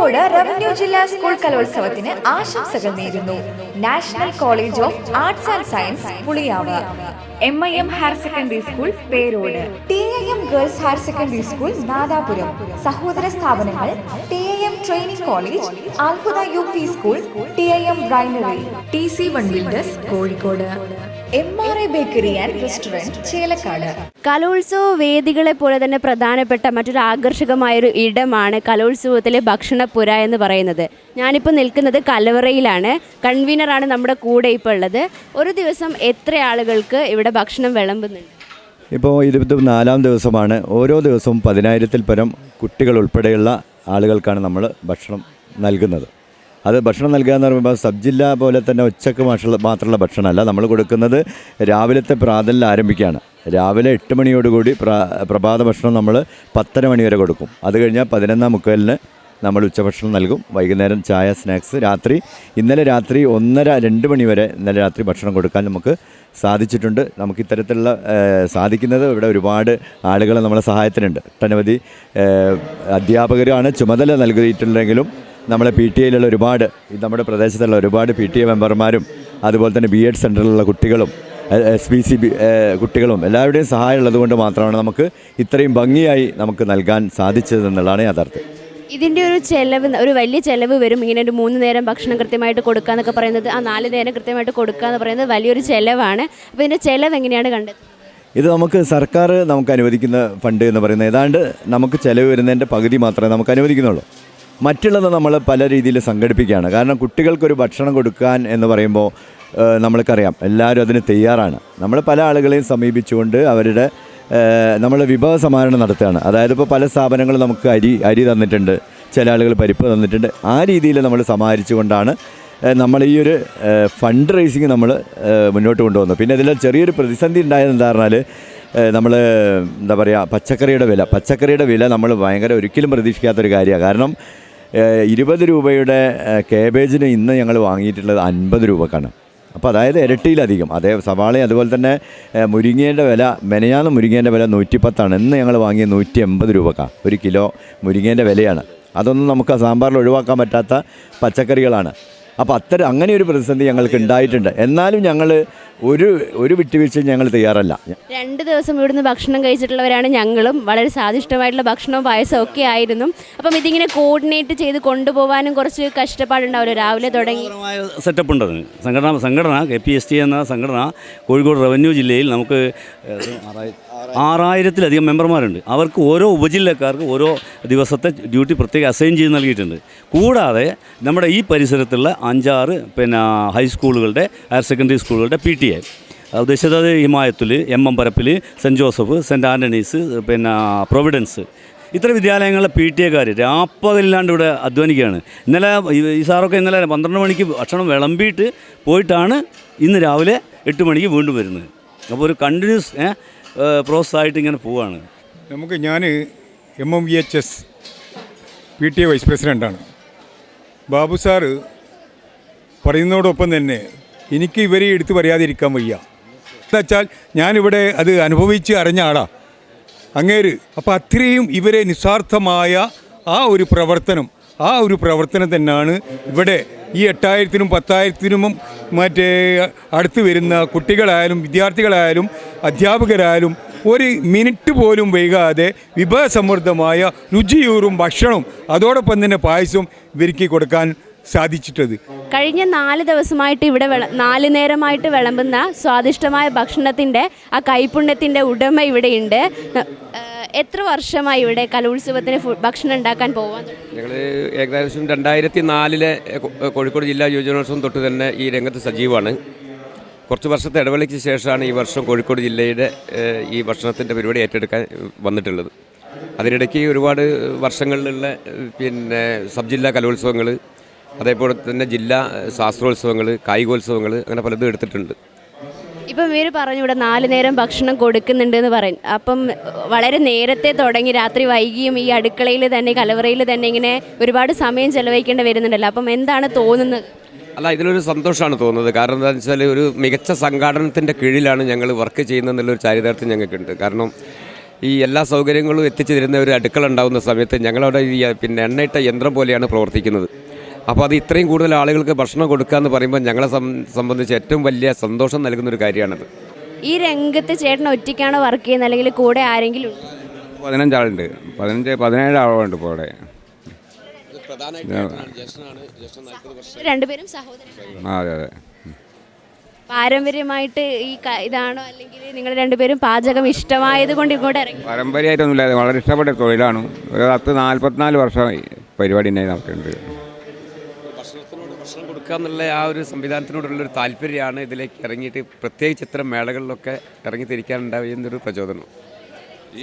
Kozhikode revenue ജില്ലാ school കലോത്സവത്തിന് ആശംസകൾ നേരുന്നു. National college of arts and science Puliyavu. M I M higher secondary school Perode. T I M girls higher secondary school Nadapuram. സഹോദര സ്ഥാപനങ്ങൾ T I M training college അത്ഭുത U P school T I M brainery T C one builders Kozhikode. M R I bakery and restaurant Chelakkad കലോത്സവ വേദികളെ പോലെ തന്നെ പ്രധാനപ്പെട്ട മറ്റൊരു ആകർഷകമായൊരു ഇടമാണ് കലോത്സവത്തിലെ ഭക്ഷണപ്പുര എന്ന് പറയുന്നത്. ഞാനിപ്പോൾ നിൽക്കുന്നത് കലവറയിലാണ്. കൺവീനറാണ് നമ്മുടെ കൂടെ ഇപ്പോൾ ഉള്ളത്. ഒരു ദിവസം എത്ര ആളുകൾക്ക് ഇവിടെ ഭക്ഷണം വിളമ്പുന്നുണ്ട്? ഇപ്പോൾ ഇരുപത്തി നാലാം ദിവസമാണ്. ഓരോ ദിവസവും പതിനായിരത്തിൽ പരം കുട്ടികൾ ഉൾപ്പെടെയുള്ള ആളുകൾക്കാണ് നമ്മൾ ഭക്ഷണം നൽകുന്നത്. അത് ഭക്ഷണം നൽകുക എന്ന് പറയുമ്പോൾ സബ് ജില്ല പോലെ തന്നെ ഉച്ചയ്ക്ക് മാത്രമുള്ള ഭക്ഷണമല്ല. നമ്മൾ കൊടുക്കുന്നത് രാവിലത്തെ പ്രാതലിൽ ആരംഭിക്കുകയാണ്. രാവിലെ എട്ട് മണിയോടുകൂടി പ്ര പ്രഭാത ഭക്ഷണം നമ്മൾ പത്തര മണി വരെ കൊടുക്കും. അത് കഴിഞ്ഞാൽ പതിനൊന്നാം മുക്കാലിന് നമ്മൾ ഉച്ചഭക്ഷണം നൽകും. വൈകുന്നേരം ചായ സ്നാക്സ് രാത്രി. ഇന്നലെ രാത്രി ഒന്നര രണ്ട് മണി വരെ ഇന്നലെ രാത്രി ഭക്ഷണം കൊടുക്കാൻ നമുക്ക് സാധിച്ചിട്ടുണ്ട്. നമുക്ക് ഇത്തരത്തിലുള്ള സാധിക്കുന്നത് ഇവിടെ ഒരുപാട് ആളുകൾ നമ്മളെ സഹായത്തിനുണ്ട്. ഒട്ടനവധി അധ്യാപകരാണ് ചുമതല നൽകിയിട്ടുണ്ടെങ്കിലും നമ്മളെ പി ടി ഐയിലുള്ള ഒരുപാട് നമ്മുടെ പ്രദേശത്തുള്ള ഒരുപാട് പി ടി എ മെമ്പർമാരും അതുപോലെ തന്നെ ബി എഡ് സെന്ററിലുള്ള കുട്ടികളും എസ് ബി സി ബി കുട്ടികളും എല്ലാവരുടെയും സഹായം ഉള്ളതുകൊണ്ട് മാത്രമാണ് നമുക്ക് ഇത്രയും ഭംഗിയായി നമുക്ക് നൽകാൻ സാധിച്ചതെന്നുള്ളതാണ് യാഥാർത്ഥ്യം. ഇതിന്റെ ഒരു ചെലവ് ഒരു വലിയ ചെലവ് വരും. ഇങ്ങനെ ഒരു മൂന്ന് നേരം ഭക്ഷണം കൃത്യമായിട്ട് കൊടുക്കുക എന്നൊക്കെ പറയുന്നത് ആ നാല് നേരം കൃത്യമായിട്ട് കൊടുക്കുക എന്ന് പറയുന്നത് വലിയൊരു ചെലവാണ്. അപ്പോൾ ഇതിന്റെ ചെലവ് എങ്ങനെയാണ് കണ്ടത്? ഇത് നമുക്ക് സർക്കാർ നമുക്ക് അനുവദിക്കുന്ന ഫണ്ട് എന്ന് പറയുന്നത്. ഏതാണ്ട് നമുക്ക് ചിലവ് വരുന്നതിന്റെ പകുതി മാത്രമേ നമുക്ക് അനുവദിക്കുന്നുള്ളൂ. മറ്റുള്ളത് നമ്മൾ പല രീതിയിൽ സംഘടിപ്പിക്കുകയാണ്. കാരണം കുട്ടികൾക്കൊരു ഭക്ഷണം കൊടുക്കാൻ എന്ന് പറയുമ്പോൾ നമ്മൾക്കറിയാം എല്ലാവരും അതിന് തയ്യാറാണ്. നമ്മൾ പല ആളുകളെയും സമീപിച്ചുകൊണ്ട് അവരുടെ നമ്മൾ വിഭവ സമാഹരണം നടത്തുകയാണ്. അതായത് ഇപ്പോൾ പല സ്ഥാപനങ്ങളും നമുക്ക് അരി അരി തന്നിട്ടുണ്ട് ചില ആളുകൾ പരിപ്പ് തന്നിട്ടുണ്ട്. ആ രീതിയിൽ നമ്മൾ സമാഹരിച്ചുകൊണ്ടാണ് നമ്മൾ ഈ ഒരു ഫണ്ട് റേസിങ് നമ്മൾ മുന്നോട്ട് കൊണ്ടുവന്നു പിന്നെ ഇതിൽ ചെറിയൊരു പ്രതിസന്ധി ഉണ്ടായത് എന്താ പറഞ്ഞാൽ നമ്മൾ എന്താ പറയുക പച്ചക്കറിയുടെ വില. പച്ചക്കറിയുടെ വില നമ്മൾ ഭയങ്കര ഒരിക്കലും പ്രതീക്ഷിക്കാത്തൊരു കാര്യമാണ്. കാരണം ഇരുപത് രൂപയുടെ കേബേജിന് ഇന്ന് ഞങ്ങൾ വാങ്ങിയിട്ടുള്ളത് അൻപത് രൂപക്കാണ്. അപ്പോൾ അതായത് ഇരട്ടിയിലധികം. അതേ സവാളയും അതുപോലെ തന്നെ മുരിങ്ങേന്റെ വില മെനയാന്ന് മുരിങ്ങേന്റെ വില നൂറ്റിപ്പത്താണ്. ഇന്ന് ഞങ്ങൾ വാങ്ങിയ നൂറ്റി എൺപത് രൂപക്കാണ് ഒരു കിലോ മുരിങ്ങേന്റെ വിലയാണ്. അതൊന്നും നമുക്ക് സാമ്പാറിൽ ഒഴിവാക്കാൻ പറ്റാത്ത പച്ചക്കറികളാണ്. അപ്പോൾ അത്തരം അങ്ങനെ ഒരു പ്രതിസന്ധി ഞങ്ങൾക്ക് ഉണ്ടായിട്ടുണ്ട്. എന്നാലും ഞങ്ങൾ ഒരു ഒരു വിട്ടുവീഴ്ച ഞങ്ങൾ തയ്യാറല്ല. രണ്ട് ദിവസം ഇവിടുന്ന് ഭക്ഷണം കഴിച്ചിട്ടുള്ളവരാണ് ഞങ്ങളും. വളരെ സ്വാദിഷ്ടമായിട്ടുള്ള ഭക്ഷണവും പായസവും ഒക്കെ ആയിരുന്നു. അപ്പം ഇതിങ്ങനെ കോർഡിനേറ്റ് ചെയ്ത് കൊണ്ടുപോകാനും കുറച്ച് കഷ്ടപ്പാടുണ്ടാവുമല്ലോ രാവിലെ തുടങ്ങി സെറ്റപ്പ് ഉണ്ട് അതിന്. സംഘടന സംഘടന കെ പി എസ് ടി എന്ന സംഘടന കോഴിക്കോട് റവന്യൂ ജില്ലയിൽ നമുക്ക് ആറായിരത്തിലധികം മെമ്പർമാരുണ്ട്. അവർക്ക് ഓരോ ഉപജില്ലക്കാർക്ക് ഓരോ ദിവസത്തെ ഡ്യൂട്ടി പ്രത്യേകം അസൈൻ ചെയ്ത് നൽകിയിട്ടുണ്ട്. കൂടാതെ നമ്മുടെ ഈ പരിസരത്തുള്ള അഞ്ചാറ് പിന്നെ ഹൈസ്കൂളുകളുടെ ഹയർ സെക്കൻഡറി സ്കൂളുകളുടെ പി ടി എ ഉദ്ദേശിച്ചത് ഹിമായത്തിൽ എം എം പരപ്പിൽ സെന്റ് ജോസഫ് സെന്റ് ആന്റണീസ് പിന്നെ പ്രൊവിഡൻസ്. ഇത്ര വിദ്യാലയങ്ങളിലെ പി ടി എക്കാർ രാപ്പകലില്ലാണ്ട് ഇവിടെ അധ്വാനിക്കുകയാണ്. ഇന്നലെ ഈ സാറൊക്കെ ഇന്നലെ പന്ത്രണ്ട് മണിക്ക് ഭക്ഷണം വിളമ്പിയിട്ട് പോയിട്ടാണ് ഇന്ന് രാവിലെ എട്ട് മണിക്ക് വീണ്ടും വരുന്നത്. അപ്പോൾ ഒരു കണ്ടിന്യൂസ് പ്രോസസ് ആയിട്ട് ഇങ്ങനെ പോവാണ്. നമുക്ക് ഞാൻ M M V H S P T A vice പ്രസിഡന്റാണ് ബാബു സാറ് പറയുന്നതോടൊപ്പം തന്നെ എനിക്ക് ഇവരെ എടുത്തു പറയാതിരിക്കാൻ വയ്യ. എന്നുവെച്ചാൽ ഞാനിവിടെ അത് അനുഭവിച്ച് അറിഞ്ഞ ആളാ. അങ്ങേര് അപ്പോൾ അത്രയും ഇവരെ നിസ്വാർത്ഥമായ ആ ഒരു പ്രവർത്തനം ആ ഒരു പ്രവർത്തനം തന്നെയാണ് ഇവിടെ ഈ എട്ടായിരത്തിനും പത്തായിരത്തിനും മറ്റേ അടുത്ത് വരുന്ന കുട്ടികളായാലും വിദ്യാർത്ഥികളായാലും അധ്യാപകരായാലും ഒരു മിനിറ്റ് പോലും വൈകാതെ വിഭവസമൃദ്ധമായ രുചിയൂറും ഭക്ഷണവും അതോടൊപ്പം തന്നെ പായസവും വിരുക്കി കൊടുക്കാൻ സാധിച്ചിട്ടത്. കഴിഞ്ഞ നാല് ദിവസമായിട്ട് ഇവിടെ നാല് നേരമായിട്ട് വിളമ്പുന്ന സ്വാദിഷ്ടമായ ഭക്ഷണത്തിന്റെ ആ കൈപുണ്യത്തിന്റെ ഉടമ ഇവിടെയുണ്ട്. എത്ര വർഷമായി ഇവിടെ കലോത്സവത്തിന് ഭക്ഷണം ഉണ്ടാക്കാൻ തുടങ്ങി? ഞങ്ങൾ ഏകദേശം രണ്ടായിരത്തി നാലിലെ കോഴിക്കോട് ജില്ലാ യുവജനോത്സവം തൊട്ട് തന്നെ ഈ രംഗത്ത് സജീവമാണ്. കുറച്ച് വർഷത്തെ ഇടവേളയ്ക്ക് ശേഷമാണ് ഈ വർഷം കോഴിക്കോട് ജില്ലയുടെ ഈ ഭക്ഷണത്തിന്റെ പരിപാടി ഏറ്റെടുക്കാൻ വന്നിട്ടുള്ളത്. അതിനിടയ്ക്ക് ഒരുപാട് വർഷങ്ങളിലുള്ള പിന്നെ സബ് ജില്ലാ കലോത്സവങ്ങൾ അതേപോലെ തന്നെ ജില്ലാ ശാസ്ത്രോത്സവങ്ങൾ കായികോത്സവങ്ങൾ അങ്ങനെ പലതും എടുത്തിട്ടുണ്ട്. ഇപ്പം ഇവർ പറഞ്ഞു ഇവിടെ നാല് നേരം ഭക്ഷണം കൊടുക്കുന്നുണ്ട് എന്ന് പറയും. അപ്പം വളരെ നേരത്തെ തുടങ്ങി രാത്രി വൈകിയും ഈ അടുക്കളയിൽ തന്നെ കലവറയിൽ തന്നെ ഇങ്ങനെ ഒരുപാട് സമയം ചെലവഴിക്കേണ്ടി വരുന്നുണ്ടല്ലോ. അപ്പം എന്താണ് തോന്നുന്നത്? അല്ല ഇതിലൊരു സന്തോഷമാണ് തോന്നുന്നത്. കാരണം എന്താണെന്ന് വെച്ചാൽ ഒരു മികച്ച സംഘാടനത്തിന്റെ കീഴിലാണ് ഞങ്ങൾ വർക്ക് ചെയ്യുന്നത് എന്നുള്ളൊരു ചാരിതാർത്ഥ്യം ഞങ്ങൾക്കുണ്ട്. കാരണം ഈ എല്ലാ സൗകര്യങ്ങളും എത്തിച്ചു തരുന്ന ഒരു അടുക്കള ഉണ്ടാകുന്ന സമയത്ത് ഞങ്ങളവിടെ ഈ പിന്നെ എണ്ണയിട്ട യന്ത്രം പോലെയാണ് പ്രവർത്തിക്കുന്നത്. അപ്പോൾ അത് ഇത്രയും കൂടുതൽ ആളുകൾക്ക് ഭക്ഷണം കൊടുക്കുക എന്ന് പറയുമ്പോൾ ഞങ്ങളെ സംബന്ധിച്ച് ഏറ്റവും വലിയ സന്തോഷം നൽകുന്ന ഒരു കാര്യമാണത്. ഈ രംഗത്ത് ചേട്ടൻ ഒറ്റയ്ക്കാണ് വർക്ക് ചെയ്യുന്നത്? അല്ലെങ്കിൽ കൂടെ ആരെങ്കിലും ഉണ്ടോ? പതിനഞ്ചാളുണ്ട്. പതിനഞ്ച് പതിനേഴ് ആളുണ്ട് ഇപ്പോൾ ഇവിടെ. രണ്ടുപേരും സഹോദരൻ. ആ അതെ അതെ. പാരമ്പര്യമായിട്ട് ഈ ഇതാണോ? അല്ലെങ്കിൽ നിങ്ങൾ രണ്ടുപേരും പാചകം ഇഷ്ടമായത് കൊണ്ട് ഇങ്ങോട്ട് ഇറങ്ങി? പാരമ്പര്യമായിട്ടൊന്നുമില്ല. വളരെ ഇഷ്ടപ്പെട്ട തൊഴിലാണ്. ഒരു പത്ത് നാൽപ്പത്തിനാല് വർഷമായി പരിപാടി ഉണ്ടായി ഭക്ഷണം കൊടുക്കുക എന്നുള്ള ആ ഒരു സംവിധാനത്തിനോടുള്ളൊരു താല്പര്യമാണ് ഇതിലേക്ക് ഇറങ്ങിയിട്ട് പ്രത്യേകിച്ച് ഇത്തരം മേളകളിലൊക്കെ ഇറങ്ങി തിരിക്കാനുണ്ടാവുന്നൊരു പ്രചോദനം.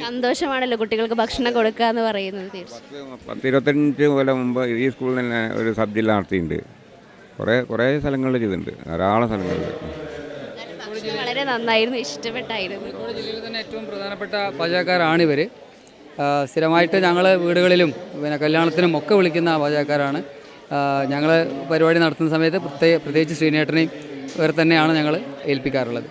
സന്തോഷമാണല്ലോ കുട്ടികൾക്ക് ഭക്ഷണം കൊടുക്കുക എന്ന് പറയുന്നത് പത്ത് പത്ത് ഇരുപത്തഞ്ച് കൊല്ലം മുമ്പ് ഈ സ്കൂളിൽ തന്നെ ഒരു സബ് ജില്ല നടത്തിയിട്ടുണ്ട് കുറേ കുറേ സ്ഥലങ്ങളിൽ ചെയ്തിട്ടുണ്ട് ധാരാളം സ്ഥലങ്ങളിൽ വളരെ നന്നായിരുന്നു ഇഷ്ടപ്പെട്ടായിരുന്നു. കോഴിക്കോട് ജില്ലയിൽ തന്നെ ഏറ്റവും പ്രധാനപ്പെട്ട പാചകക്കാരാണ് ഇവർ സ്ഥിരമായിട്ട് ഞങ്ങൾ വീടുകളിലും പിന്നെ കല്യാണത്തിനും ഒക്കെ വിളിക്കുന്ന പാചകക്കാരാണ്. ഞങ്ങൾ പരിപാടി നടത്തുന്ന സമയത്ത് പ്രത്യേക പ്രത്യേകിച്ച് ശ്രീനേട്ടനെയും ഇവർ തന്നെയാണ് ഞങ്ങൾ ഏൽപ്പിക്കാറുള്ളത്.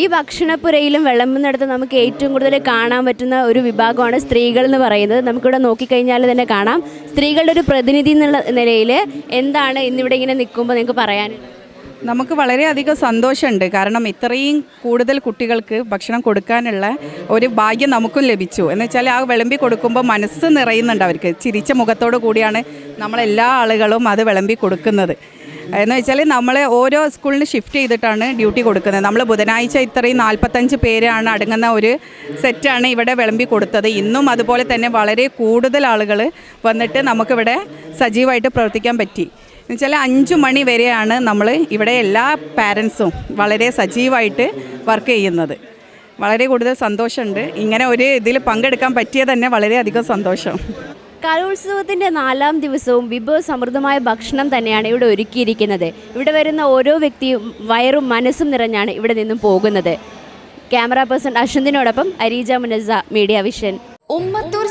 ഈ ഭക്ഷണപ്പുരയിലും വിളമ്പുന്നിടത്ത് നമുക്ക് ഏറ്റവും കൂടുതൽ കാണാൻ പറ്റുന്ന ഒരു വിഭാഗമാണ് സ്ത്രീകൾ എന്ന് പറയുന്നത്. നമുക്കിവിടെ നോക്കിക്കഴിഞ്ഞാൽ തന്നെ കാണാം. സ്ത്രീകളുടെ ഒരു പ്രതിനിധി എന്നുള്ള നിലയിൽ എന്താണ് ഇന്നിവിടെ ഇങ്ങനെ നിൽക്കുമ്പോൾ നിങ്ങൾക്ക് പറയാനുള്ളത് നമുക്ക് വളരെയധികം സന്തോഷമുണ്ട്. കാരണം ഇത്രയും കൂടുതൽ കുട്ടികൾക്ക് ഭക്ഷണം കൊടുക്കാനുള്ള ഒരു ഭാഗ്യം നമുക്കും ലഭിച്ചു. എന്ന് വെച്ചാൽ ആ വിളമ്പി കൊടുക്കുമ്പോൾ മനസ്സ് നിറയുന്നുണ്ട് അവർക്ക്. ചിരിച്ച മുഖത്തോടു കൂടിയാണ് നമ്മളെല്ലാ ആളുകളും അത് വിളമ്പി കൊടുക്കുന്നത്. എന്ന് വെച്ചാൽ നമ്മൾ ഓരോ സ്കൂളിന് ഷിഫ്റ്റ് ചെയ്തിട്ടാണ് ഡ്യൂട്ടി കൊടുക്കുന്നത്. നമ്മൾ ബുധനാഴ്ച ഇത്രയും നാൽപ്പത്തഞ്ച് പേരാണ് അടങ്ങുന്ന ഒരു സെറ്റാണ് ഇവിടെ വിളമ്പി കൊടുത്തത്. ഇന്നും അതുപോലെ തന്നെ വളരെ കൂടുതൽ ആളുകൾ വന്നിട്ട് നമുക്കിവിടെ സജീവമായിട്ട് പ്രവർത്തിക്കാൻ പറ്റി. എന്നുവെച്ചാൽ അഞ്ച് മണി വരെയാണ് നമ്മൾ ഇവിടെ എല്ലാ പാരൻസും വളരെ സജീവമായിട്ട് വർക്ക് ചെയ്യുന്നത്. വളരെ കൂടുതൽ സന്തോഷമുണ്ട്. ഇങ്ങനെ ഒരു ഇതിൽ പങ്കെടുക്കാൻ പറ്റിയത് തന്നെ വളരെയധികം സന്തോഷം. കലോത്സവത്തിന്റെ നാലാം ദിവസവും വിഭവ സമൃദ്ധമായ ഭക്ഷണം തന്നെയാണ് ഇവിടെ ഒരുക്കിയിരിക്കുന്നത്. ഇവിടെ വരുന്ന ഓരോ വ്യക്തിയും വയറും മനസ്സും നിറഞ്ഞാണ് ഇവിടെ നിന്നും പോകുന്നത്. ക്യാമറ പേഴ്സൺ അശ്വന്തിനോടൊപ്പം അരീജ മുനസ മീഡിയ വിഷൻ. ഉമ്മത്തൂർ